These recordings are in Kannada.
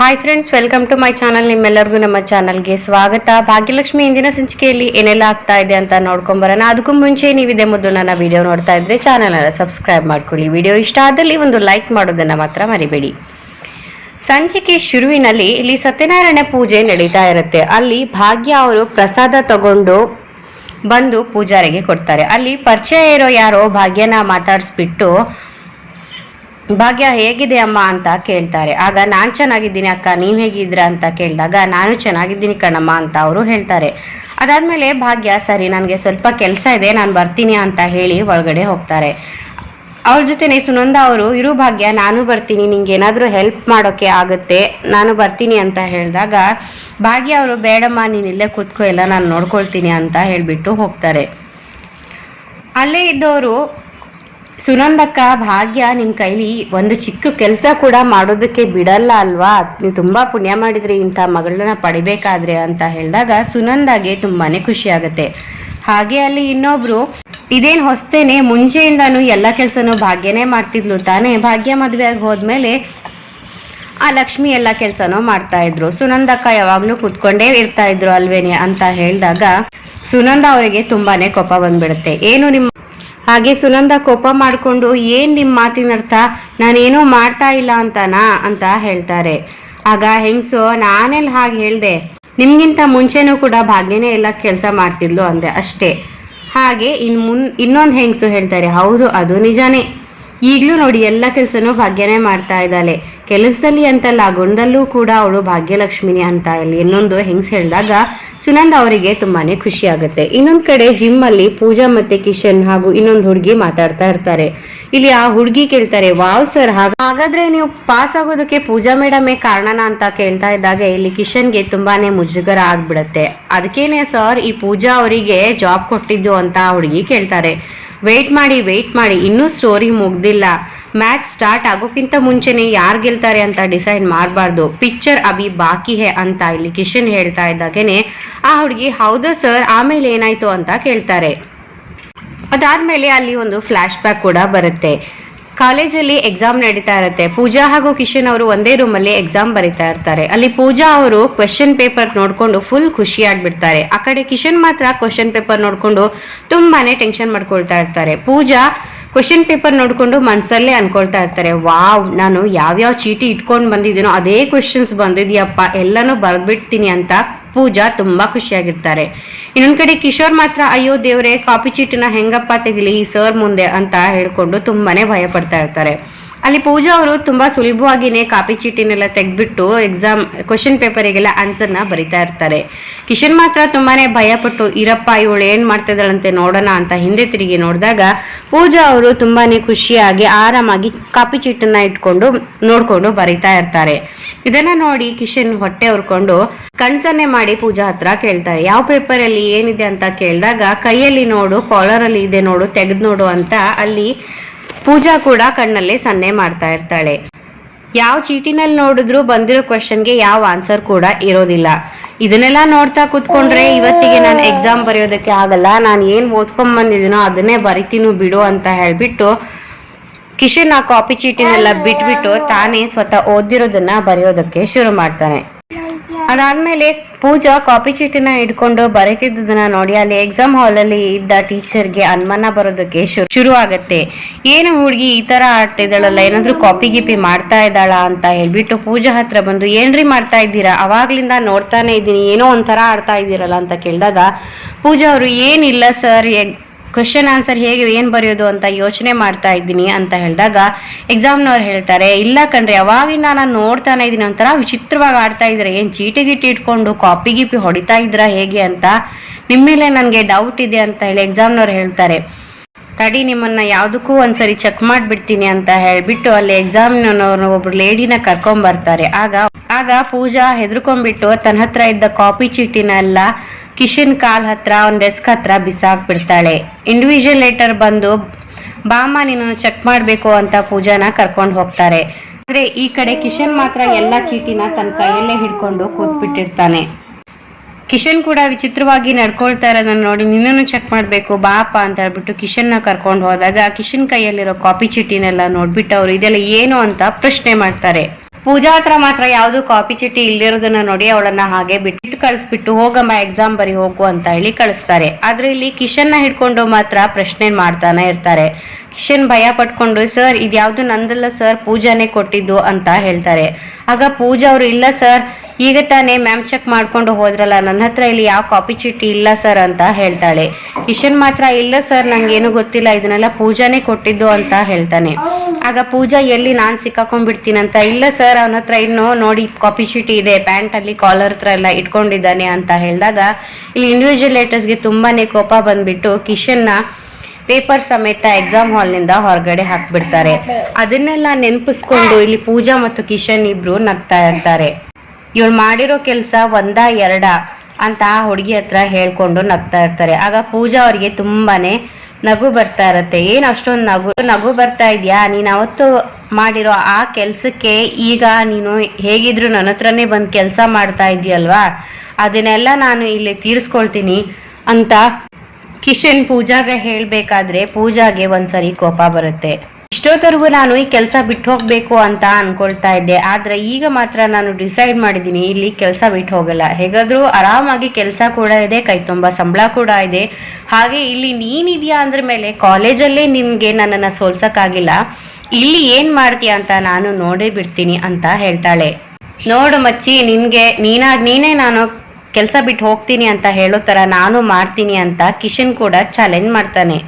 Hi friends welcome to my channel ನಿಮ್ಮೆಲ್ಲರಿಗೂ ನಮ್ಮ ಚಾನಲ್ಗೆ ಸ್ವಾಗತ. ಭಾಗ್ಯಲಕ್ಷ್ಮಿ ಇಂದಿನ ಸಂಚಿಕೆಯಲ್ಲಿ ಏನೆಲ್ಲ ಆಗ್ತಾ ಇದೆ ಅಂತ ನೋಡ್ಕೊಂಬರೋಣ ಅದಕ್ಕೂ ಮುಂಚೆ ನೀವಿದೆ ಮೊದಲು ನನ್ನ ವಿಡಿಯೋ ನೋಡ್ತಾ ಇದ್ರೆ ಚಾನಲ್ ಸಬ್ಸ್ಕ್ರೈಬ್ ಮಾಡ್ಕೊಳ್ಳಿ. ವಿಡಿಯೋ ಇಷ್ಟ ಆದಲ್ಲಿ ಒಂದು ಲೈಕ್ ಮಾಡೋದನ್ನ ಮಾತ್ರ ಮರಿಬೇಡಿ. ಸಂಚಿಕೆ ಶುರುವಿನಲ್ಲಿ ಇಲ್ಲಿ ಸತ್ಯನಾರಾಯಣ ಪೂಜೆ ನಡೀತಾ ಇರುತ್ತೆ. ಅಲ್ಲಿ ಭಾಗ್ಯ ಅವರು ಪ್ರಸಾದ ತಗೊಂಡು ಬಂದು ಪೂಜಾರಿಗೆ ಕೊಡ್ತಾರೆ. ಅಲ್ಲಿ ಪರಿಚಯ ಇರೋ ಯಾರೋ ಭಾಗ್ಯನ ಮಾತಾಡಿಸ್ಬಿಟ್ಟು ಭಾಗ್ಯ ಹೇಗಿದೆ ಅಮ್ಮ ಅಂತ ಕೇಳ್ತಾರೆ. ಆಗ ನಾನು ಚೆನ್ನಾಗಿದ್ದೀನಿ ಅಕ್ಕ ನೀವು ಹೇಗಿದ್ರ ಅಂತ ಕೇಳಿದಾಗ, ನಾನು ಚೆನ್ನಾಗಿದ್ದೀನಿ ಕಣಮ್ಮ ಅಂತ ಅವರು ಹೇಳ್ತಾರೆ. ಅದಾದ್ಮೇಲೆ ಭಾಗ್ಯ, ಸರಿ, ನನಗೆ ಸ್ವಲ್ಪ ಕೆಲಸ ಇದೆ, ನಾನು ಬರ್ತೀನಿ ಅಂತ ಹೇಳಿ ಒಳಗಡೆ ಹೋಗ್ತಾರೆ. ಅವ್ರ ಜೊತೆನೆ ಸುನಂದ ಅವರು, ಇರು ಭಾಗ್ಯ, ನಾನು ಬರ್ತೀನಿ, ನಿಂಗೆ ಏನಾದರೂ ಹೆಲ್ಪ್ ಮಾಡೋಕ್ಕೆ ಆಗುತ್ತೆ, ನಾನು ಬರ್ತೀನಿ ಅಂತ ಹೇಳಿದಾಗ, ಭಾಗ್ಯ ಅವರು, ಬೇಡಮ್ಮ, ನೀನು ಇಲ್ಲೇ ಕೂತ್ಕೋ, ಎಲ್ಲ ನಾನು ನೋಡ್ಕೊಳ್ತೀನಿ ಅಂತ ಹೇಳಿಬಿಟ್ಟು ಹೋಗ್ತಾರೆ. ಅಲ್ಲೇ ಇದ್ದವರು ಸುನಂದಕ್ಕ, ಭಾಗ್ಯ ನಿಮ್ಮ ಕೈಲಿ ಒಂದು ಚಿಕ್ಕ ಕೆಲಸ ಕೂಡ ಮಾಡೋದಕ್ಕೆ ಬಿಡಲ್ಲ ಅಲ್ವಾ? ನೀವು ತುಂಬಾ ಪುಣ್ಯ ಮಾಡಿದ್ರಿ, ಇಂಥ ಮಗಳನ್ನ ಪಡಿಬೇಕಾದ್ರೆ ಅಂತ ಹೇಳಿದಾಗ ಸುನಂದಾಗೆ ತುಂಬಾನೇ ಖುಷಿ ಆಗುತ್ತೆ. ಹಾಗೆ ಅಲ್ಲಿ ಇನ್ನೊಬ್ರು, ಇದೇನು ಹೊಸ್ತೇನೆ, ಮುಂಚೆಯಿಂದಾನು ಎಲ್ಲ ಕೆಲಸನೂ ಭಾಗ್ಯನೇ ಮಾಡ್ತಿದ್ಲು ತಾನೇ? ಭಾಗ್ಯ ಮದ್ವೆ ಆಗಿ ಹೋದ್ಮೇಲೆ ಆ ಲಕ್ಷ್ಮಿ ಎಲ್ಲ ಕೆಲಸನೂ ಮಾಡ್ತಾ ಇದ್ರು. ಸುನಂದಕ್ಕ ಯಾವಾಗ್ಲೂ ಕುತ್ಕೊಂಡೇ ಇರ್ತಾ ಇದ್ರು ಅಲ್ವೇನೆ ಅಂತ ಹೇಳಿದಾಗ ಸುನಂದ ಅವರಿಗೆ ತುಂಬಾನೇ ಕೋಪ ಬಂದ್ಬಿಡುತ್ತೆ. ಏನು ನಿಮ್ಮ ಹಾಗೆ ಸುನಂದ ಕೋಪ ಮಾಡಿಕೊಂಡು, ಏನ್ ನಿಮ್ಮ ಮಾತಿನ ಅರ್ಥ ನಾನೇನೂ ಮಾಡ್ತಾ ಇಲ್ಲ ಅಂತನಾ? ಅಂತ ಹೇಳ್ತಾರೆ. ಆಗ ಹೆಂಗಸು ನಾನೆಲ್ಲ ಹಾಗೆ ಹೇಳ್ದೆ? ನಿಮ್ಗಿಂತ ಮುಂಚೆನೂ ಕೂಡ ಭಾಗ್ಯನೇ ಎಲ್ಲ ಕೆಲಸ ಮಾಡ್ತಿದ್ಲು ಅಂದೆ ಅಷ್ಟೇ. ಹಾಗೆ ಇನ್ ಮುನ್, ಇನ್ನೊಂದು ಹೆಂಗಸು ಹೇಳ್ತಾರೆ, ಹೌದು, ಅದು ನಿಜಾನೇ. ಈಗಲೂ ನೋಡಿ ಎಲ್ಲ ಕೆಲಸನೂ ಭಾಗ್ಯನೇ ಮಾಡ್ತಾ ಇದ್ದಾಳೆ. ಕೆಲಸದಲ್ಲಿ ಅಂತಲ್ಲ, ಗುಣದಲ್ಲೂ ಕೂಡ ಅವಳು ಭಾಗ್ಯಲಕ್ಷ್ಮಿನಿ ಅಂತ ಇಲ್ಲಿ ಇನ್ನೊಂದು ಹೆಂಗ್ಸ್ ಹೇಳಿದಾಗ ಸುನಂದ ಅವರಿಗೆ ತುಂಬಾನೇ ಖುಷಿ ಆಗುತ್ತೆ. ಇನ್ನೊಂದ್ ಕಡೆ ಜಿಮ್ ಅಲ್ಲಿ ಪೂಜಾ ಮತ್ತೆ ಕಿಶನ್ ಹಾಗೂ ಇನ್ನೊಂದು ಹುಡುಗಿ ಮಾತಾಡ್ತಾ ಇರ್ತಾರೆ. ಇಲ್ಲಿ ಆ ಹುಡುಗಿ ಕೇಳ್ತಾರೆ, ವಾವ್ ಸರ್ ಹಾಗಾದ್ರೆ ನೀವು ಪಾಸ್ ಆಗೋದಕ್ಕೆ ಪೂಜಾ ಮೇಡಮೇ ಕಾರಣನ ಅಂತ ಕೇಳ್ತಾ ಇದ್ದಾಗ ಇಲ್ಲಿ ಕಿಶನ್ಗೆ ತುಂಬಾನೇ ಮುಜುಗರ ಆಗ್ಬಿಡತ್ತೆ. ಅದಕ್ಕೇನೆ ಸರ್, ಈ ಪೂಜಾ ಅವರಿಗೆ ಜಾಬ್ ಕೊಟ್ಟಿದ್ದು ಅಂತ ಹುಡುಗಿ ಕೇಳ್ತಾರೆ. ವೆಯ್ಟ್ ಮಾಡಿ ವೆಯ್ಟ್ ಮಾಡಿ. ಇನ್ನೂ ಸ್ಟೋರಿ ಮುಗ್ದಿಲ್ಲ. ಮ್ಯಾಚ್ ಸ್ಟಾರ್ಟ್ ಆಗೋಕ್ಕಿಂತ ಮುಂಚೆನೆ ಯಾರು ಗೆಲ್ತಾರೆ ಅಂತ ಡಿಸೈಡ್ ಮಾಡಬಾರ್ದು. ಪಿಕ್ಚರ್ ಅಭಿ ಬಾಕಿ ಹೇ ಅಂತ ಇಲ್ಲಿ ಕಿಶನ್ ಹೇಳ್ತಾ ಇದ್ದಾಗೇನೆ, ಆ ಹುಡುಗಿ, ಹೌದಾ ಸರ್ ಆಮೇಲೆ ಏನಾಯ್ತು? ಅಂತ ಕೇಳ್ತಾರೆ. ಅದಾದ್ಮೇಲೆ ಅಲ್ಲಿ ಒಂದು ಫ್ಲಾಶ್ ಬ್ಯಾಕ್ ಕೂಡ ಬರುತ್ತೆ. ಕಾಲೇಜಲ್ಲಿ ಎಕ್ಸಾಮ್ ನಡೀತಾ ಇರುತ್ತೆ. ಪೂಜಾ ಹಾಗೂ ಕಿಶನ್ ಅವರು ಒಂದೇ ರೂಮಲ್ಲಿ ಎಕ್ಸಾಮ್ ಬರೀತಾ ಇರ್ತಾರೆ. ಅಲ್ಲಿ ಪೂಜಾ ಅವರು ಕ್ವಶನ್ ಪೇಪರ್ ನೋಡ್ಕೊಂಡು ಫುಲ್ ಖುಷಿ ಆಗ್ಬಿಡ್ತಾರೆ. ಆ ಕಡೆ ಕಿಶನ್ ಮಾತ್ರ ಕ್ವೆಶನ್ ಪೇಪರ್ ನೋಡ್ಕೊಂಡು ತುಂಬಾನೇ ಟೆನ್ಷನ್ ಮಾಡ್ಕೊಳ್ತಾ ಇರ್ತಾರೆ. ಪೂಜಾ ಕ್ವೆಶನ್ ಪೇಪರ್ ನೋಡ್ಕೊಂಡು ಮನಸ್ಸಲ್ಲೇ ಅನ್ಕೊಳ್ತಾ ಇರ್ತಾರೆ. ವಾವ್, ನಾನು ಯಾವ್ಯಾವ ಚೀಟಿ ಇಟ್ಕೊಂಡು ಬಂದಿದ್ದೀನೋ ಅದೇ ಕ್ವೆಶನ್ಸ್ ಬಂದಿದ್ಯಪ್ಪ. ಎಲ್ಲನೂ ಬರ್ಬಿಡ್ತೀನಿ ಅಂತ ಪೂಜಾ ತುಂಬಾ ಖುಷಿಯಾಗಿರ್ತಾರೆ. ಇನ್ನೊಂದ್ ಕಡೆ ಕಿಶೋರ್ ಮಾತ್ರ, ಅಯ್ಯೋ ದೇವ್ರೆ, ಕಾಪಿ ಚೀಟಿನ ಹೆಂಗಪ್ಪ ತೆಗಿಲಿ ಈ ಸರ್ ಮುಂದೆ ಅಂತ ಹೇಳ್ಕೊಂಡು ತುಂಬಾನೇ ಭಯ ಪಡ್ತಾ ಇರ್ತಾರೆ. ಅಲ್ಲಿ ಪೂಜಾ ಅವರು ತುಂಬಾ ಸುಲಭವಾಗಿನೇ ಕಾಪಿ ಚೀಟಿನೆಲ್ಲ ತೆಗೆದ್ಬಿಟ್ಟು ಎಕ್ಸಾಮ್ ಕ್ವಶನ್ ಪೇಪರಿಗೆಲ್ಲ ಆನ್ಸರ್ನ ಬರಿತಾ ಇರ್ತಾರೆ. ಕಿಶನ್ ಮಾತ್ರ ತುಂಬಾನೇ ಭಯಪಟ್ಟು, ಇರಪ್ಪ, ಇವಳು ಏನ್ ಮಾಡ್ತಿದ್ದಾಳಂತೆ ನೋಡೋಣ ಅಂತ ಹಿಂದೆ ತಿರುಗಿ ನೋಡಿದಾಗ ಪೂಜಾ ಅವರು ತುಂಬಾನೇ ಖುಷಿಯಾಗಿ ಆರಾಮಾಗಿ ಕಾಪಿ ಚೀಟನ್ನ ಇಟ್ಕೊಂಡು ನೋಡ್ಕೊಂಡು ಬರಿತಾ ಇರ್ತಾರೆ. ಇದನ್ನ ನೋಡಿ ಕಿಶನ್ ಹೊಟ್ಟೆ ಉರ್ಕೊಂಡು ಕನ್ಸನ್ನೆ ಮಾಡಿ ಪೂಜಾ ಹತ್ರ ಕೇಳ್ತಾರೆ. ಯಾವ ಪೇಪರ್ ಅಲ್ಲಿ ಏನಿದೆ? ಅಂತ ಕೇಳಿದಾಗ, ಕೈಯಲ್ಲಿ ನೋಡು ಕಾಲರ್ ಅಲ್ಲಿ ಇದೆ ನೋಡು, ತೆಗೆದು ನೋಡು ಅಂತ ಅಲ್ಲಿ ಪೂಜಾ ಕೂಡ ಕಣ್ಣಲ್ಲಿ ಸನ್ನೆ ಮಾಡ್ತಾ ಇರ್ತಾಳೆ. ಯಾವ ಚೀಟಿನಲ್ಲಿ ನೋಡಿದ್ರು ಬಂದಿರೋ ಕ್ವಶನ್ಗೆ ಯಾವ ಆನ್ಸರ್ ಕೂಡ ಇರೋದಿಲ್ಲ. ಇದನ್ನೆಲ್ಲ ನೋಡ್ತಾ ಕೂತ್ಕೊಂಡ್ರೆ ಇವತ್ತಿಗೆ ನಾನು ಎಕ್ಸಾಮ್ ಬರೆಯೋದಕ್ಕೆ ಆಗಲ್ಲ ನಾನು ಏನು ಓದ್ಕೊಂಡ್ ಬಂದಿದ್ದೀನೋ ಅದನ್ನೇ ಬರಿತೀನಿ ಬಿಡು ಅಂತ ಹೇಳ್ಬಿಟ್ಟು ಕಿಶನ್ ಆ ಕಾಪಿ ಚೀಟಿನೆಲ್ಲ ಬಿಟ್ಬಿಟ್ಟು ತಾನೇ ಸ್ವತಃ ಓದಿರೋದನ್ನ ಬರೆಯೋದಕ್ಕೆ ಶುರು ಮಾಡ್ತಾನೆ. ಅದಾದ್ಮೇಲೆ ಪೂಜಾ ಕಾಪಿ ಚೀಟಿನ ಇಟ್ಕೊಂಡು ಬರೀತಿದ್ದದನ್ನ ನೋಡಿ ಅಲ್ಲಿ ಎಕ್ಸಾಮ್ ಹಾಲಲ್ಲಿ ಇದ್ದ ಟೀಚರ್ಗೆ ಅನುಮಾನ ಬರೋದಕ್ಕೆ ಶುರು ಶುರು ಆಗತ್ತೆ ಏನು ಹುಡುಗಿ ಈ ತರ ಆಡ್ತಿದ್ದಾಳಲ್ಲ, ಏನಾದ್ರು ಕಾಪಿ ಗಿಪಿ ಮಾಡ್ತಾ ಇದ್ದಾಳ ಅಂತ ಹೇಳ್ಬಿಟ್ಟು ಪೂಜಾ ಹತ್ರ ಬಂದು, ಏನ್ರಿ ಮಾಡ್ತಾ ಇದ್ದೀರಾ? ಅವಾಗ್ಲಿಂದ ನೋಡ್ತಾನೆ ಇದ್ದೀನಿ, ಏನೋ ಒಂಥರ ಆಡ್ತಾ ಇದ್ದೀರಲ್ಲ ಅಂತ ಕೇಳಿದಾಗ ಪೂಜಾ ಅವರು, ಏನಿಲ್ಲ ಸರ್ ಕ್ವಶನ್ ಆನ್ಸರ್ ಹೇಗೆ, ಏನು ಬರೆಯೋದು ಅಂತ ಯೋಚನೆ ಮಾಡ್ತಾ ಇದ್ದೀನಿ ಅಂತ ಹೇಳಿದಾಗ ಎಕ್ಸಾಮ್ನವ್ರು ಹೇಳ್ತಾರೆ, ಇಲ್ಲ ಕಣ್ರಿ, ಅವಾಗಿಂದ ನಾನು ನೋಡ್ತಾನೆ ಇದ್ದೀನಿ, ಒಂಥರ ವಿಚಿತ್ರವಾಗಿ ಆಡ್ತಾ ಇದ್ರೆ ಏನು ಚೀಟಿ ಗಿಟಿ ಇಟ್ಕೊಂಡು ಕಾಪಿ ಗಿಪಿ ಹೊಡಿತಾ ಇದ್ರ ಹೇಗೆ ಅಂತ ನಿಮ್ಮ ಮೇಲೆ ನನಗೆ ಡೌಟ್ ಇದೆ ಅಂತ ಹೇಳಿ ಎಕ್ಸಾಮ್ನವ್ರು ಹೇಳ್ತಾರೆ. ತಡಿ ನಿಮ್ಮನ್ನ ಯಾವುದಕ್ಕೂ ಒಂದ್ಸರಿ ಚೆಕ್ ಮಾಡ್ಬಿಡ್ತೀನಿ ಅಂತ ಹೇಳ್ಬಿಟ್ಟು ಅಲ್ಲಿ ಎಕ್ಸಾಮ್ನವ್ರು ಒಬ್ರು ಲೇಡಿನ ಕರ್ಕೊಂಡ್ ಬರ್ತಾರೆ ಆಗ ಆಗ ಪೂಜಾ ಹೆದರ್ಕೊಂಡ್ಬಿಟ್ಟು ತನ್ನ ಹತ್ರ ಇದ್ದ ಕಾಪಿ ಚೀಟಿನೆಲ್ಲ ಕಿಶನ್ ಕಾಲ್ ಹತ್ರ, ಅವ್ನ ಡೆಸ್ಕ್ ಹತ್ರ ಬಿಸಾಕ್ಬಿಡ್ತಾಳೆ ಇಂಡಿವಿಜುವಲ್ ಲೆಟರ್ ಬಂದು, ಬಾಮ್ಮ ನೀನು ಚೆಕ್ ಮಾಡಬೇಕು ಅಂತ ಪೂಜಾನ ಕರ್ಕೊಂಡು ಹೋಗ್ತಾರೆ. ಆದರೆ ಈ ಕಡೆ ಕಿಶನ್ ಮಾತ್ರ ಎಲ್ಲ ಚೀಟಿನ ತನ್ನ ಕೈಯಲ್ಲೇ ಹಿಡ್ಕೊಂಡು ಕೂತ್ಬಿಟ್ಟಿರ್ತಾನೆ. ಕಿಶನ್ ಕೂಡ ವಿಚಿತ್ರವಾಗಿ ನಡ್ಕೊಳ್ತಾ ಇರೋದನ್ನ ನೋಡಿ ನಿನ್ನನ್ನು ಚೆಕ್ ಮಾಡಬೇಕು, ಬಾಪ ಅಂತ ಹೇಳ್ಬಿಟ್ಟು ಕಿಶನ್ನ ಕರ್ಕೊಂಡು ಹೋದಾಗ, ಕಿಶನ್ ಕೈಯಲ್ಲಿರೋ ಕಾಪಿ ಚೀಟಿನೆಲ್ಲ ನೋಡ್ಬಿಟ್ಟು ಅವರು ಇದೆಲ್ಲ ಏನು ಅಂತ ಪ್ರಶ್ನೆ ಮಾಡ್ತಾರೆ. ಪೂಜಾ ಹತ್ರ ಮಾತ್ರ ಯಾವುದು ಕಾಪಿ ಚೀಟಿ ಇಲ್ದಿರೋದನ್ನ ನೋಡಿ ಅವಳನ್ನ ಹಾಗೆ ಬಿಟ್ಟು ಕಳಿಸ್ಬಿಟ್ಟು, ಹೋಗಮ್ಮ ಎಕ್ಸಾಮ್ ಬರಿ ಹೋಗು ಅಂತ ಹೇಳಿ ಕಳಿಸ್ತಾರೆ. ಆದ್ರೆ ಇಲ್ಲಿ ಕಿಶನ್ನ ಹಿಡ್ಕೊಂಡು ಮಾತ್ರ ಪ್ರಶ್ನೆ ಮಾಡ್ತಾನೆ ಇರ್ತಾರೆ. ಕಿಶನ್ ಭಯ ಪಟ್ಕೊಂಡು ಸರ್, ಇದ್ಯಾವ್ದು ನಂದಲ್ಲ ಸರ್, ಪೂಜಾನೇ ಕೊಟ್ಟಿದ್ದು ಅಂತ ಹೇಳ್ತಾರೆ. ಆಗ ಪೂಜಾ ಅವರು, ಇಲ್ಲ ಸರ್, ಈಗ ತಾನೇ ಮ್ಯಾಮ್ ಚೆಕ್ ಮಾಡ್ಕೊಂಡು ಹೋದ್ರಲ್ಲ ನನ್ನ ಹತ್ರ ಇಲ್ಲಿ ಯಾವ ಕಾಪಿ ಚೀಟಿ ಇಲ್ಲ ಸರ್ ಅಂತ ಹೇಳ್ತಾಳೆ. ಕಿಶನ್ ಮಾತ್ರ, ಇಲ್ಲ ಸರ್, ನಂಗೇನು ಗೊತ್ತಿಲ್ಲ, ಇದನ್ನೆಲ್ಲ ಪೂಜಾನೆ ಕೊಟ್ಟಿದ್ದು ಅಂತ ಹೇಳ್ತಾನೆ. ಆಗ ಪೂಜಾ, ಎಲ್ಲಿ ನಾನು ಸಿಕ್ಕಾಕೊಂಡ್ಬಿಡ್ತೀನಂತ? ಇಲ್ಲ ಸರ್, ಅವನ ಹತ್ರ ಇನ್ನು ನೋಡಿ, ಕಾಪಿ ಚೀಟಿ ಇದೆ, ಪ್ಯಾಂಟ್ ಅಲ್ಲಿ ಕಾಲರ್ ಹತ್ರ ಎಲ್ಲ ಇಟ್ಕೊಂಡಿದ್ದಾನೆ ಅಂತ ಹೇಳಿದಾಗ, ಇಲ್ಲಿ ಇಂಡಿವಿಜುವಲೇಟರ್ಸ್ಗೆ ತುಂಬಾನೇ ಕೋಪ ಬಂದ್ಬಿಟ್ಟು ಕಿಶನ್ನ ಪೇಪರ್ ಸಮೇತ ಎಕ್ಸಾಮ್ ಹಾಲ್ನಿಂದ ಹೊರಗಡೆ ಹಾಕ್ಬಿಡ್ತಾರೆ. ಅದನ್ನೆಲ್ಲ ನೆನಪಿಸ್ಕೊಂಡು ಇಲ್ಲಿ ಪೂಜಾ ಮತ್ತು ಕಿಶನ್ ಇಬ್ರು ನಗ್ತಾ ಇರ್ತಾರೆ. ಇವಳು ಮಾಡಿರೋ ಕೆಲಸ ಒಂದ ಎರಡ ಅಂತ ಆ ಹುಡುಗಿ ಹತ್ರ ಹೇಳ್ಕೊಂಡು ನಗ್ತಾ ಇರ್ತಾರೆ. ಆಗ ಪೂಜಾ ಅವ್ರಿಗೆ ತುಂಬಾನೇ ನಗು ಬರ್ತಾ ಇರತ್ತೆ. ಏನ್ ಅಷ್ಟೊಂದು ನಗು ನಗು ಬರ್ತಾ ಇದ್ಯಾ? ನೀನು ಅವತ್ತು ಮಾಡಿರೋ ಆ ಕೆಲಸಕ್ಕೆ ಈಗ ನೀನು ಹೇಗಿದ್ರು ನನ್ನ ಹತ್ರನೇ ಬಂದು ಕೆಲಸ ಮಾಡ್ತಾ ಇದೆಯಲ್ವಾ ಅದನ್ನೆಲ್ಲ ನಾನು ಇಲ್ಲಿ ತೀರಿಸ್ಕೊಳ್ತೀನಿ ಅಂತ ಕಿಶನ್ ಪೂಜಾಗೆ ಹೇಳ್ಬೇಕಾದ್ರೆ ಪೂಜಾಗೆ ಒಂದ್ಸರಿ ಕೋಪ ಬರುತ್ತೆ. ಇಷ್ಟೊತ್ತರೆಗೂ ನಾನು ಈ ಕೆಲಸ ಬಿಟ್ಟು ಹೋಗ್ಬೇಕು ಅಂತ ಅನ್ಕೊಳ್ತಾ ಇದ್ದೆ. ಆದ್ರೆ ಈಗ ಮಾತ್ರ ನಾನು ಡಿಸೈಡ್ ಮಾಡಿದ್ದೀನಿ ಇಲ್ಲಿ ಕೆಲಸ ಬಿಟ್ಟು ಹೋಗಲ್ಲ. ಹೇಗಾದ್ರೂ ಆರಾಮಾಗಿ ಕೆಲಸ ಕೂಡ ಇದೆ, ಕೈ ತುಂಬ ಸಂಬಳ ಕೂಡ ಇದೆ. ಹಾಗೆ ಇಲ್ಲಿ ನೀನಿದ್ಯಾ ಅಂದ್ರ ಮೇಲೆ ಕಾಲೇಜಲ್ಲೇ ನಿಮ್ಗೆ ನನ್ನನ್ನು ಸೋಲ್ಸಕ್ಕಾಗಿಲ್ಲ. ಇಲ್ಲಿ ಏನ್ ಮಾಡ್ತೀಯ ಅಂತ ನಾನು ನೋಡೇ ಬಿಡ್ತೀನಿ ಅಂತ ಹೇಳ್ತಾಳೆ. ನೋಡು ಮಚ್ಚಿ, ನಿನ್ಗೆ ನೀನಾಗ್ ನೀನೇ ನಾನು ಕೆಲಸ ಬಿಟ್ಟು ಹೋಗ್ತೀನಿ ಅಂತ ಹೇಳೋ ಥರ ನಾನು ಮಾಡ್ತೀನಿ ಅಂತ ಕಿಶನ್ ಕೂಡ ಚಾಲೆಂಜ್ ಮಾಡ್ತಾನೆ.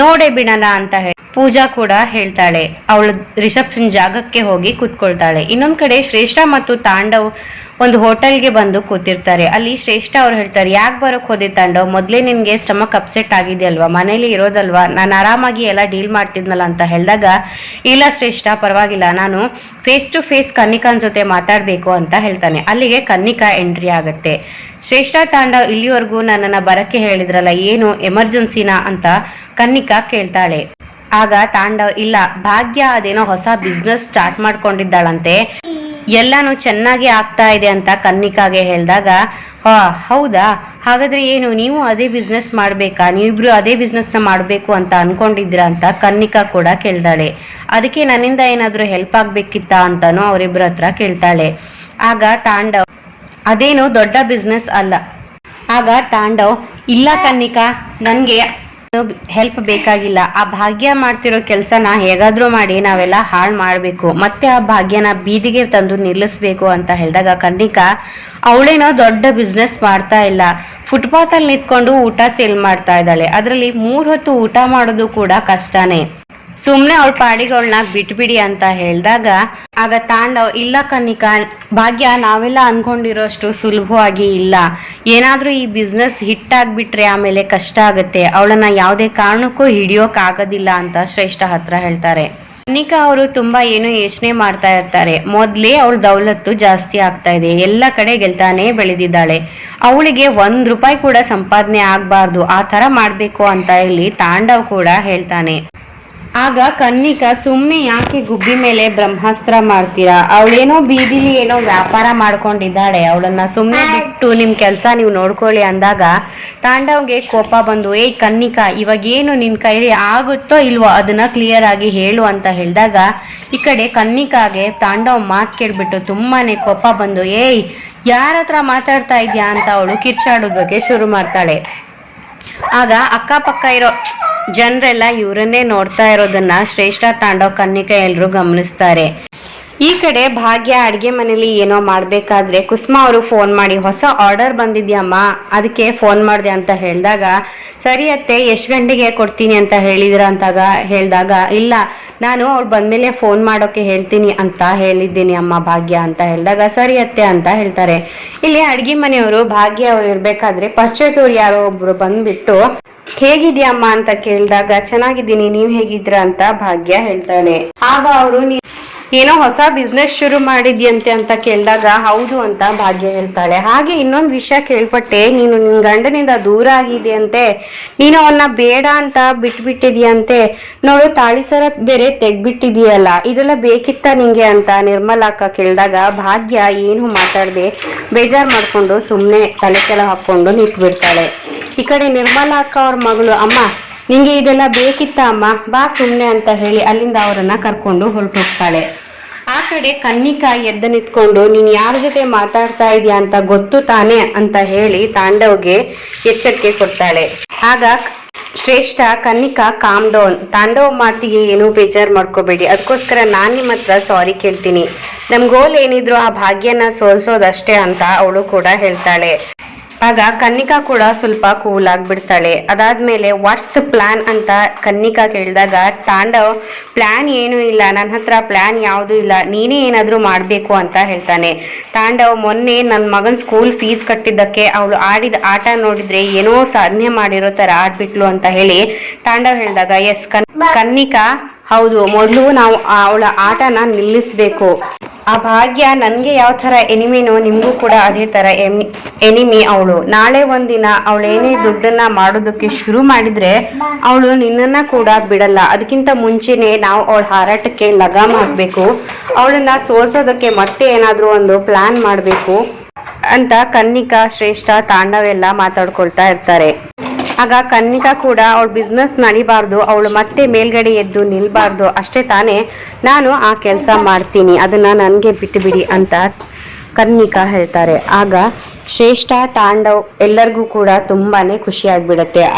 ನೋಡೇ ಬಿಡೋಣ ಅಂತ ಹೇಳಿ ಪೂಜಾ ಕೂಡ ಹೇಳ್ತಾಳೆ. ಅವಳು ರಿಸೆಪ್ಷನ್ ಜಾಗಕ್ಕೆ ಹೋಗಿ ಕೂತ್ಕೊಳ್ತಾಳೆ. ಇನ್ನೊಂದು ಕಡೆ ಶ್ರೇಷ್ಠ ಮತ್ತು ತಾಂಡವ್ ಒಂದು ಹೋಟೆಲ್ಗೆ ಬಂದು ಕೂತಿರ್ತಾರೆ. ಅಲ್ಲಿ ಶ್ರೇಷ್ಠ ಅವ್ರು ಹೇಳ್ತಾರೆ, ಯಾಕೆ ಬರೋಕ್ ಹೋದೆ ತಾಂಡವ್? ಮೊದಲೇ ನಿನಗೆ ಸ್ಟಮಕ್ ಅಪ್ಸೆಟ್ ಆಗಿದೆ ಅಲ್ವಾ ಮನೇಲಿ ಇರೋದಲ್ವಾ? ನಾನು ಆರಾಮಾಗಿ ಎಲ್ಲ ಡೀಲ್ ಮಾಡ್ತಿದ್ನಲ್ಲ ಅಂತ ಹೇಳಿದಾಗ, ಇಲ್ಲ ಶ್ರೇಷ್ಠ, ಪರವಾಗಿಲ್ಲ. ನಾನು ಫೇಸ್ ಟು ಫೇಸ್ ಕನ್ನಿಕಾನ್ ಜೊತೆ ಮಾತಾಡಬೇಕು ಅಂತ ಹೇಳ್ತಾನೆ. ಅಲ್ಲಿಗೆ ಕನ್ನಿಕಾ ಎಂಟ್ರಿ ಆಗುತ್ತೆ. ಶ್ರೇಷ್ಠ, ತಾಂಡವ್ ಇಲ್ಲಿವರೆಗೂ ನನ್ನನ್ನು ಬರಕ್ಕೆ ಹೇಳಿದ್ರಲ್ಲ, ಏನು ಎಮರ್ಜೆನ್ಸಿನಾ? ಅಂತ ಕನ್ನಿಕಾ ಕೇಳ್ತಾಳೆ. ಆಗ ತಾಂಡವ್ ಇಲ್ಲ, ಭಾಗ್ಯ ಅದೇನೋ ಹೊಸ ಬಿಸ್ನೆಸ್ ಸ್ಟಾರ್ಟ್ ಮಾಡ್ಕೊಂಡಿದ್ದಾಳಂತೆ. ಎಲ್ಲಾನು ಚೆನ್ನಾಗಿ ಆಗ್ತಾ ಇದೆ ಅಂತ ಕನ್ನಿಕಾಗೆ ಹೇಳಿದಾಗ ಹೌದಾ? ಹಾಗಾದ್ರೆ ಏನು, ನೀವು ಅದೇ ಬಿಸ್ನೆಸ್ ಮಾಡ್ಬೇಕಾ? ನೀವಿಬ್ರು ಅದೇ ಬಿಸ್ನೆಸ್ನ ಮಾಡಬೇಕು ಅಂತ ಅನ್ಕೊಂಡಿದ್ದೀರಾ? ಅಂತ ಕನ್ನಿಕಾ ಕೂಡ ಕೇಳ್ತಾಳೆ. ಅದಕ್ಕೆ ನನ್ನಿಂದ ಏನಾದರೂ ಹೆಲ್ಪ್ ಆಗ್ಬೇಕಿತ್ತಾ? ಅಂತಾನು ಅವರಿಬ್ಬರ ಹತ್ರ ಕೇಳ್ತಾಳೆ. ಆಗ ತಾಂಡವ್ ಅದೇನು ದೊಡ್ಡ ಬಿಸ್ನೆಸ್ ಅಲ್ಲ. ಆಗ ತಾಂಡವ್, ಇಲ್ಲ ಕನ್ನಿಕಾ, ನನಗೆ ಹೆಲ್ಪ್ ಬೇಕಾಗಿಲ್ಲ. ಆ ಭಾಗ್ಯ ಮಾಡ್ತಿರೋ ಕೆಲಸನ ಹೇಗಾದ್ರೂ ಮಾಡಿ ನಾವೆಲ್ಲ ಹಾಳು ಮಾಡಬೇಕು. ಮತ್ತೆ ಆ ಭಾಗ್ಯನ ಬೀದಿಗೆ ತಂದು ನಿಲ್ಲಿಸ್ಬೇಕು ಅಂತ ಹೇಳಿದಾಗ ಕನ್ನಿಕಾ, ಅವಳೇನೋ ದೊಡ್ಡ ಬಿಸ್ನೆಸ್ ಮಾಡ್ತಾ ಇಲ್ಲ. ಫುಟ್ಪಾತ್ ಅಲ್ಲಿ ನಿಂತ್ಕೊಂಡು ಊಟ ಸೇಲ್ ಮಾಡ್ತಾ ಇದ್ದಾಳೆ. ಅದರಲ್ಲಿ ಮೂರ್ ಹೊತ್ತು ಊಟ ಮಾಡೋದು ಕೂಡ ಕಷ್ಟನೇ. ಸುಮ್ನೆ ಅವಳ ಪಾಡಿಗಳನ್ನ ಬಿಟ್ಬಿಡಿ ಅಂತ ಹೇಳಿದಾಗ ಆಗ ತಾಂಡವ, ಇಲ್ಲ ಕನಿಕಾ, ಭಾಗ್ಯ, ನಾವೆಲ್ಲ ಅನ್ಕೊಂಡಿರೋಷ್ಟು ಸುಲಭವಾಗಿ ಇಲ್ಲ. ಏನಾದ್ರೂ ಈ ಬಿಸ್ನೆಸ್ ಹಿಟ್ ಆಗ್ಬಿಟ್ರೆ ಆಮೇಲೆ ಕಷ್ಟ ಆಗುತ್ತೆ. ಅವಳನ್ನ ಯಾವುದೇ ಕಾರಣಕ್ಕೂ ಹಿಡಿಯೋಕ್ ಆಗೋದಿಲ್ಲ ಅಂತ ಶ್ರೇಷ್ಠ ಹತ್ರ ಹೇಳ್ತಾರೆ. ಕನ್ನಿಕಾ ಅವರು ತುಂಬಾ ಏನೋ ಯೋಚನೆ ಮಾಡ್ತಾ ಇರ್ತಾರೆ. ಮೊದ್ಲೇ ಅವಳ ದೌಲತ್ತು ಜಾಸ್ತಿ ಆಗ್ತಾ ಇದೆ. ಎಲ್ಲ ಕಡೆ ಗೆಲ್ತಾನೆ ಬೆಳೆದಿದ್ದಾಳೆ. ಅವಳಿಗೆ ಒಂದ್ ರೂಪಾಯಿ ಕೂಡ ಸಂಪಾದನೆ ಆಗ್ಬಾರ್ದು. ಆ ತರ ಮಾಡ್ಬೇಕು ಅಂತ ಇಲ್ಲಿ ತಾಂಡವ್ ಕೂಡ ಹೇಳ್ತಾನೆ. ಆಗ ಕನ್ನಿಕಾ ಸುಮ್ಮನೆ ಯಾಕೆ ಗುಬ್ಬಿ ಮೇಲೆ ಬ್ರಹ್ಮಾಸ್ತ್ರ ಮಾಡ್ತೀರಾ ಅವಳೇನೋ ಬೀದಿಲಿ ಏನೋ ವ್ಯಾಪಾರ ಮಾಡ್ಕೊಂಡಿದ್ದಾಳೆ. ಅವಳನ್ನ ಸುಮ್ಮನೆ ಬಿಟ್ಟು ನಿಮ್ ಕೆಲಸ ನೀವು ನೋಡ್ಕೊಳ್ಳಿ ಅಂದಾಗ ತಾಂಡವ್ಗೆ ಕೋಪ ಬಂದು ಏಯ್ ಕನ್ನಿಕಾ ಇವಾಗ ಏನು ನಿನ್ ಕೈಲಿ ಆಗುತ್ತೋ ಇಲ್ವೋ ಅದನ್ನ ಕ್ಲಿಯರ್ ಆಗಿ ಹೇಳು ಅಂತ ಹೇಳಿದಾಗ ಈ ಕಡೆ ಕನ್ನಿಕಾಗೆ ತಾಂಡವ್ ಮಾತು ಕೇಳ್ಬಿಟ್ಟು ತುಂಬಾನೇ ಕೋಪ ಬಂದು ಏಯ್ ಯಾರ ಹತ್ರ ಮಾತಾಡ್ತಾ ಇದ್ಯಾ? ಅಂತ ಅವಳು ಕಿರ್ಚಾಡೋದಕ್ಕೆ ಶುರು ಮಾಡ್ತಾಳೆ. ಆಗ ಅಕ್ಕಪಕ್ಕ ಇರೋ ಜನರೆಲ್ಲ ಇವರನ್ನೇ ನೋಡ್ತಾ ಇರೋದನ್ನ ಶ್ರೇಷ್ಠ ತಾಂಡವ ಕನ್ನಿಕ ಎಲ್ಲರೂ ಗಮನಿಸ್ತಾರೆ. ಈ ಕಡೆ ಭಾಗ್ಯ ಅಡುಗೆ ಮನೇಲಿ ಏನೋ ಮಾಡಬೇಕಾದ್ರೆ ಕುಸುಮಾ ಅವರು ಫೋನ್ ಮಾಡಿ, ಹೊಸ ಆರ್ಡರ್ ಬಂದಿದ್ಯಮ್ಮ, ಅದಕ್ಕೆ ಫೋನ್ ಮಾಡಿದೆ ಅಂತ ಹೇಳಿದಾಗ, ಸರಿ ಅತ್ತೆ, ಎಷ್ಟು ಗಂಟೆಗೆ ಕೊಡ್ತೀನಿ ಅಂತ ಹೇಳಿದ್ರ ಅಂತಾಗ ಹೇಳಿದಾಗ, ಇಲ್ಲ, ನಾನು ಅವ್ರು ಬಂದ್ಮೇಲೆ ಫೋನ್ ಮಾಡೋಕೆ ಹೇಳ್ತೀನಿ ಅಂತ ಹೇಳಿದ್ದೀನಿ ಅಮ್ಮ ಭಾಗ್ಯ ಅಂತ ಹೇಳಿದಾಗ, ಸರಿ ಅತ್ತೆ ಅಂತ ಹೇಳ್ತಾರೆ. ಇಲ್ಲಿ ಅಡ್ಗೆ ಮನೆಯವರು ಭಾಗ್ಯ ಅವ್ರು ಇರ್ಬೇಕಾದ್ರೆ ಪಶ್ಚಾತ್ತವ್ರು ಯಾರೋ ಒಬ್ರು ಬಂದ್ಬಿಟ್ಟು ಹೇಗಿದ್ಯಾ ಅಮ್ಮ ಅಂತ ಕೇಳಿದಾಗ, ಚೆನ್ನಾಗಿದ್ದೀನಿ, ನೀವ್ ಹೇಗಿದ್ರ ಅಂತ ಭಾಗ್ಯ ಹೇಳ್ತಾಳೆ. ಆಗ ಅವರು ಏನೋ ಹೊಸ ಬಿಸ್ನೆಸ್ ಶುರು ಮಾಡಿದ್ಯಂತೆ ಅಂತ ಕೇಳಿದಾಗ, ಹೌದು ಅಂತ ಭಾಗ್ಯ ಹೇಳ್ತಾಳೆ. ಹಾಗೆ ಇನ್ನೊಂದು ವಿಷಯ ಕೇಳ್ಪಟ್ಟೆ. ನೀನು ನಿನ್ ಗಂಡನಿಂದ ದೂರ ಆಗಿದೆಯಂತೆ. ನೀನು ಅವನ್ನ ಬೇಡ ಅಂತ ಬಿಟ್ಬಿಟ್ಟಿದ್ಯಂತೆ. ನೋಡು ತಾಳಿ ಸರ ಬೇರೆ ತೆಗ್ಬಿಟ್ಟಿದೀಯಲ್ಲ ಇದೆಲ್ಲ ಬೇಕಿತ್ತ ನಿಂಗೆ? ಅಂತ ನಿರ್ಮಲಾಕ ಕೇಳಿದಾಗ, ಭಾಗ್ಯ ಏನು ಮಾತಾಡದೆ ಬೇಜಾರ್ ಮಾಡ್ಕೊಂಡು ಸುಮ್ಮನೆ ತಲೆ ಕೆಳ ಹಾಕೊಂಡು ನಿಂತ್ಬಿಡ್ತಾಳೆ. ಈ ಕಡೆ ನಿರ್ಮಲಾ ಅಕ್ಕ ಅವ್ರ ಮಗಳು, ಅಮ್ಮ, ನಿಂಗೆ ಇದೆಲ್ಲ ಬೇಕಿತ್ತ ಅಮ್ಮ? ಬಾ ಸುಮ್ಮನೆ ಅಂತ ಹೇಳಿ ಅಲ್ಲಿಂದ ಅವರನ್ನ ಕರ್ಕೊಂಡು ಹೊರಟೋಗ್ತಾಳೆ. ಆ ಕಡೆ ಕನ್ನಿಕಾ ಎದ್ದ ನಿಂತ್ಕೊಂಡು, ನೀನ್ ಯಾರ ಜೊತೆ ಮಾತಾಡ್ತಾ ಇದೀಯಾ ಅಂತ ಗೊತ್ತು ತಾನೇ ಅಂತ ಹೇಳಿ ತಾಂಡವ್ಗೆ ಎಚ್ಚರಿಕೆ ಕೊಡ್ತಾಳೆ. ಆಗ ಶ್ರೇಷ್ಠ ಕನ್ನಿಕಾ ಕಾಮ್ ಡೌನ್ ತಾಂಡವ್ ಮಾತಿಗೆ ಏನೂ ಬೇಜಾರ್ ಮಾಡ್ಕೋಬೇಡಿ. ಅದಕ್ಕೋಸ್ಕರ ನಾನ್ ನಿಮ್ಮ ಹತ್ರ ಸಾರಿ ಕೇಳ್ತೀನಿ. ನಮ್ಮ ಗೋಲ್ ಏನಿದ್ರು ಆ ಭಾಗ್ಯನ ಸೋಲ್ಸೋದಷ್ಟೇ ಅಂತ ಅವಳು ಕೂಡ ಹೇಳ್ತಾಳೆ. ಆಗ ಕನ್ನಿಕಾ ಕೂಡ ಸ್ವಲ್ಪ ಕೂಲ್ ಆಗಿಬಿಡ್ತಾಳೆ. ಅದಾದ್ಮೇಲೆ ವಾಟ್ಸ್ ಪ್ಲಾನ್ ಅಂತ ಕನ್ನಿಕಾ ಕೇಳಿದಾಗ, ತಾಂಡವ್ ಪ್ಲಾನ್ ಏನೂ ಇಲ್ಲ. ನನ್ನ ಹತ್ರ ಪ್ಲಾನ್ ಯಾವುದೂ ಇಲ್ಲ. ನೀನೇ ಏನಾದರೂ ಮಾಡಬೇಕು ಅಂತ ಹೇಳ್ತಾನೆ. ತಾಂಡವ್ ಮೊನ್ನೆ ನನ್ನ ಮಗನ ಸ್ಕೂಲ್ ಫೀಸ್ ಕಟ್ಟಿದ್ದಕ್ಕೆ ಅವಳು ಆಡಿದ ಆಟ ನೋಡಿದ್ರೆ ಏನೋ ಸಾಧನೆ ಮಾಡಿರೋ ಥರ ಆಡ್ಬಿಟ್ಲು ಅಂತ ಹೇಳಿ ತಾಂಡವ್ ಹೇಳಿದಾಗ ಎಸ್ ಕನ್, ಕನ್ನಿಕಾ ಹೌದು, ಮೊದಲು ನಾವು ಅವಳ ಆಟನ ನಿಲ್ಲಿಸಬೇಕು. ಆ ಭಾಗ್ಯ ನನಗೆ ಯಾವ ಥರ ಎನಿಮಿನೋ ನಿಮಗೂ ಕೂಡ ಅದೇ ಥರ ಎನಿ ಎನಿಮಿ ಅವಳು. ನಾಳೆ ಒಂದಿನ ಅವಳೇನೇ ದುಡ್ಡನ್ನ ಮಾಡೋದಕ್ಕೆ ಶುರು ಮಾಡಿದರೆ ಅವಳು ನಿನ್ನನ್ನು ಕೂಡ ಬಿಡಲ್ಲ. ಅದಕ್ಕಿಂತ ಮುಂಚೆನೇ ನಾವು ಅವಳ ಹಾರಾಟಕ್ಕೆ ಲಗಾಮ್ ಹಾಕಬೇಕು. ಅವಳನ್ನು ಸೋಲ್ಸೋದಕ್ಕೆ ಮತ್ತೆ ಏನಾದರೂ ಒಂದು ಪ್ಲ್ಯಾನ್ ಮಾಡಬೇಕು ಅಂತ ಕನ್ನಿಕಾ, ಶ್ರೇಷ್ಠ ತಾಂಡವೆಲ್ಲ ಮಾತಾಡ್ಕೊಳ್ತಾ ಇರ್ತಾರೆ. ಆಗ ಕನ್ನಿಕಾ ಕೂಡ ಅವಳು ಬಿಸ್ನೆಸ್ ನಡಿಬಾರ್ದು, ಅವಳು ಮತ್ತೆ ಮೇಲ್ಗಡೆ ಎದ್ದು ನಿಲ್ಬಾರ್ದು. ಅಷ್ಟೇ ತಾನೇ ನಾನು ಆ ಕೆಲಸ ಮಾಡ್ತೀನಿ. ಅದನ್ನು ನನಗೆ ಬಿಟ್ಟು ಬಿಡಿ ಅಂತ ಕನ್ನಿಕಾ ಹೇಳ್ತಾರೆ. ಆಗ ಶ್ರೇಷ್ಠ, ತಾಂಡವ್ ಎಲ್ಲರಿಗೂ ಕೂಡ ತುಂಬಾನೇ ಖುಷಿ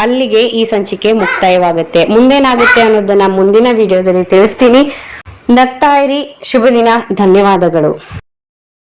ಅಲ್ಲಿಗೆ ಈ ಸಂಚಿಕೆ ಮುಕ್ತಾಯವಾಗುತ್ತೆ. ಮುಂದೇನಾಗುತ್ತೆ ಅನ್ನೋದನ್ನ ಮುಂದಿನ ವಿಡಿಯೋದಲ್ಲಿ ತಿಳಿಸ್ತೀನಿ. ನಗ್ತಾ ಶುಭ ದಿನ. ಧನ್ಯವಾದಗಳು.